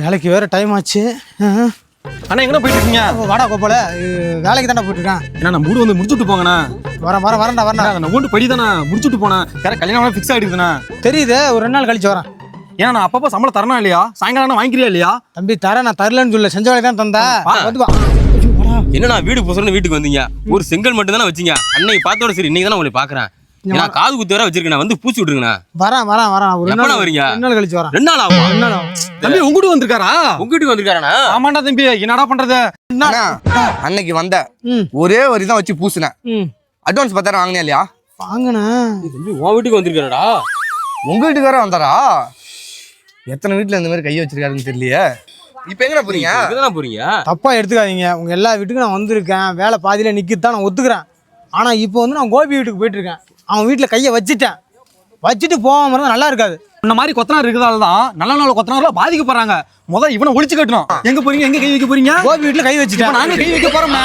வேலைக்கு வேற டைம் ஆச்சு. அண்ணா எங்கண்ணா போயிட்டு இருக்கீங்க வாடா கோபால. வேலைக்கு தானே போயிட்டுருக்கேன். ஏன்னா நான் மூடு வந்து முடிச்சுட்டு போங்கண்ணா. வரேன் வரேன் வரேன்டா அண்ணா, நான் ஊண்டு படி தானே முடிச்சுட்டு போனேன் கரெக்ட் கல்யாணம் ஃபிக்ஸ் ஆகிடுதுண்ணா தெரியுது ஒரு ரெண்டு நாள் கழிச்சு வரேன். ஏன்னா நான் அப்பப்போ சம்பளம் தரணும் இல்லையா? சாயங்காலம் வாங்கிக்கிறியா இல்லையா? தம்பி தரேன் நான் தரலன்னு சொல்ல செஞ்ச வேலை தான் தந்தா. வந்து வா. என்னண்ணா வீடு புதுசுன்னு வீட்டுக்கு வந்தீங்க? ஒரு செங்கல் மட்டும் தானே வச்சீங்க? அன்னைக்கு பார்த்தோட சரி இன்னைக்கு தானே உங்களை பாக்குறேன் ஏன்னா காது குத்து வர வச்சிருக்கேன் வந்து பூச்சி விட்டுருங்கண்ணா வரேன் வரேன் வரேன். ஒரு நாள் வரீங்க? ரெண்டு நாள் கழிச்சு வரேன். ரெண்டு நாள் ஆகும். ரெண்டு நாள் ஆகும். தம்பி உங்ககிட்ட வந்திருக்காரா? உங்க வீட்டுக்கு வந்திருக்காரண்ணா ஆமாண்டா தம்பி என்னடா பண்றது? அண்ணா, அன்னைக்கு வந்த. ம். ஒரே வரி தான் வச்சு பூசினேன். ம். அட்வான்ஸ் பத்தாயிரம் வாங்கினே இல்லையா? வாங்கண்ணா தம்பி உன் வீட்டுக்கு வந்திருக்காரடா. உங்க வீட்டுக்கார வந்தாரா? எத்தனை வீட்டுல இந்த மாதிரி கையை வச்சிருக்காருன்னு தெரியலையே. இப்போ எங்கண்ணா போறீங்க? இதுதானே போறீங்க? தப்பா எடுத்துக்காதீங்க. உங்க எல்லா வீட்டுக்கும் நான் வந்திருக்கேன். வேலை பாதியில நிக்கிதான் நான் ஒத்துக்கிறேன். ஆனா இப்போ வந்து நான் கோபி வீட்டுக்கு போயிட்டு இருக்கேன். அவன் வீட்டுல கையை வச்சுட்டேன். வச்சுட்டு போகாம இருந்தா நல்லா இருக்காது. இந்த மாதிரி கொத்தனார் இருக்கிறதால தான் நல்ல நாள் கொத்தனார்ல பாதிக்கப்படுறாங்க முதல்ல இவனை ஒழிச்சு கட்டணும் எங்க போறீங்க எங்க கை வைக்க போறீங்க கோபி வீட்டுல கை வச்சுட்டேன் நாங்க கை வைக்க போறோம்